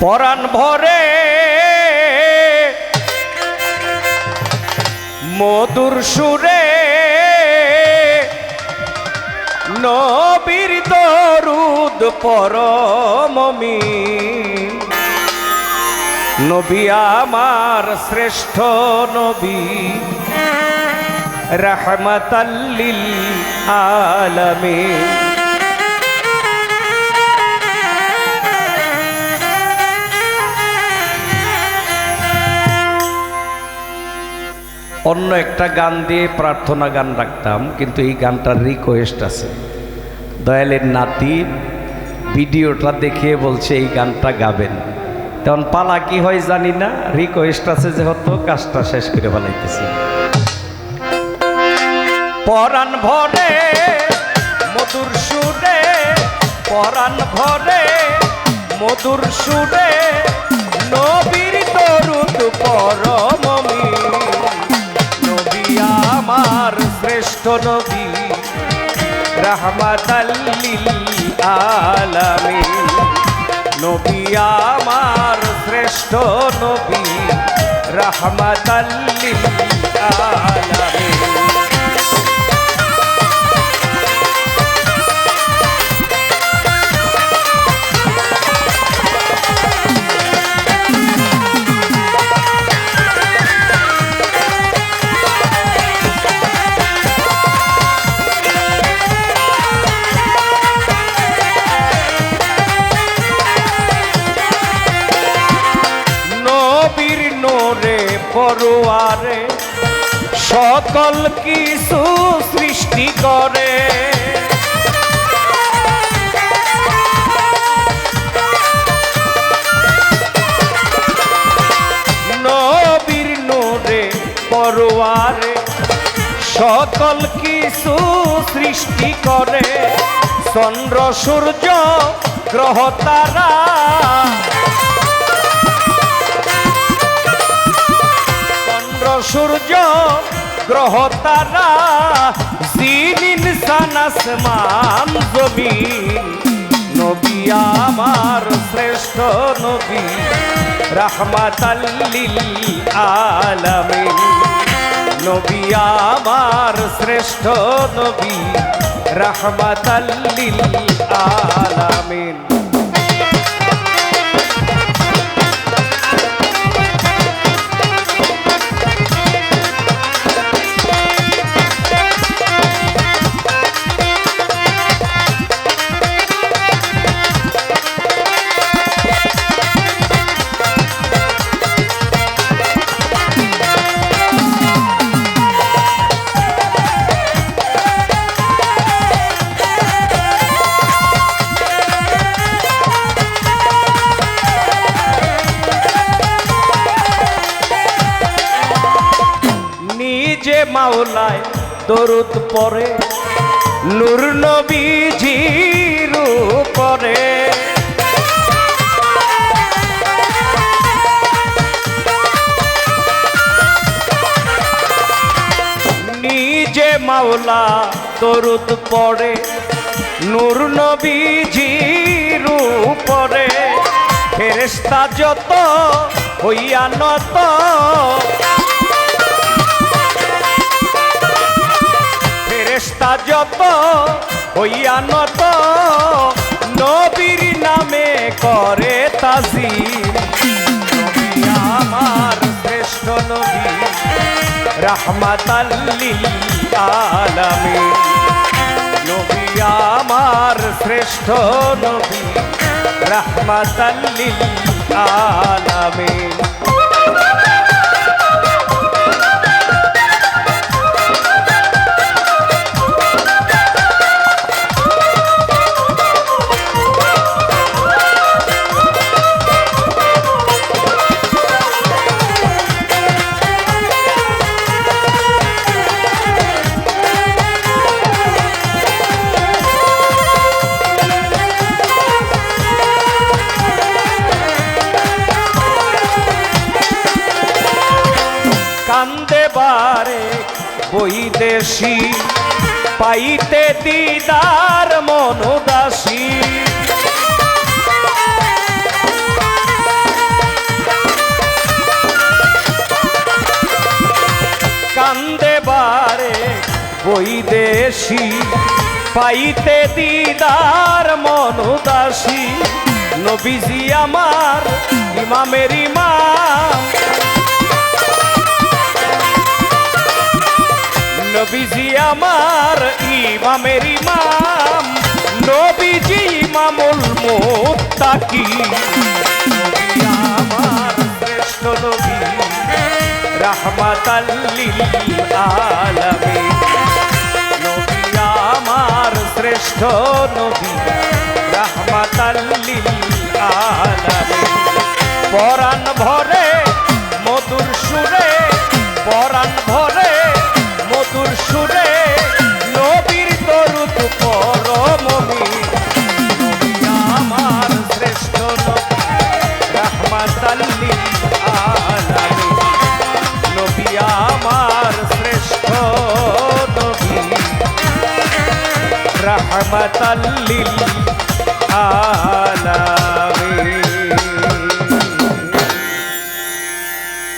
পরাণ ভরে মধুর সুরে নবীর দরুদ পরমমি নবী আমার শ্রেষ্ঠ নবী। রহমতাল্লিল আলামিন। অন্য একটা গান দিয়ে প্রার্থনা গান রাখতাম, কিন্তু এই গানটার রিকোয়েস্ট আছে। দয়ালের নাতি ভিডিওটা দেখিয়ে বলছে, এই গানটা গাবেন। তখন পালা কি হয় জানি না রিকোয়েস্ট আছে যেহেতু কাজটা শেষ করে বানাইতেছি। পরাণ ভরে, মধুর সুরে, পরাণ ভরে, মধুর সুরে, নবীর তরুদ পরমমি নবী আমার শ্রেষ্ঠ নবী রহমাতাল্লিল আলামিন। নবী আমার শ্রেষ্ঠ নবী রহমাতাল্লিল পড়ুয়ারে সকল কিছু সৃষ্টি করে। নবীর নোরে পড়ুয়ারে সকল কিছু সৃষ্টি করে। চন্দ্র, সূর্য, গ্রহ, তারা সূর্য গ্রহ তারা জিন ইনসান আসমান জমিন নবী আমার শ্রেষ্ঠ নবী, রহমাতাল্লিল আলামিন। নবী আমার শ্রেষ্ঠ নবী, রহমাতাল্লিল আলামিন। মাওলায় দরুদ পরে নূর নবীজির উপরে নিজে মাওলা দরুদ পরে নূর নবীজির উপরে ফেরেস্তা যত হইয়া নত ফেরেস্তা যত হইয়া নত। নবীর নামে করে নবী আমার শ্রেষ্ঠ নবী। রহমাতাল্লিল আলামিন নবী আমার শ্রেষ্ঠ নবী। রহমাতাল্লিল আলামিন তারে বৈদেশি পাইতে দিদার মনোদাসী কান্দে বারে বৈদেশি পাইতে দিদার মনোদাসী নবীজি আমার ইমামের ইমাম নবীজি আমার, ইমামের ইমাম। নবীজি ইমামুল মুত্তাকি। আমার শ্রেষ্ঠ নবী রাহমাতাল্লিল আলামিন নবী আমার শ্রেষ্ঠ নবী, রাহমাতাল্লিল। رحمة للعالمين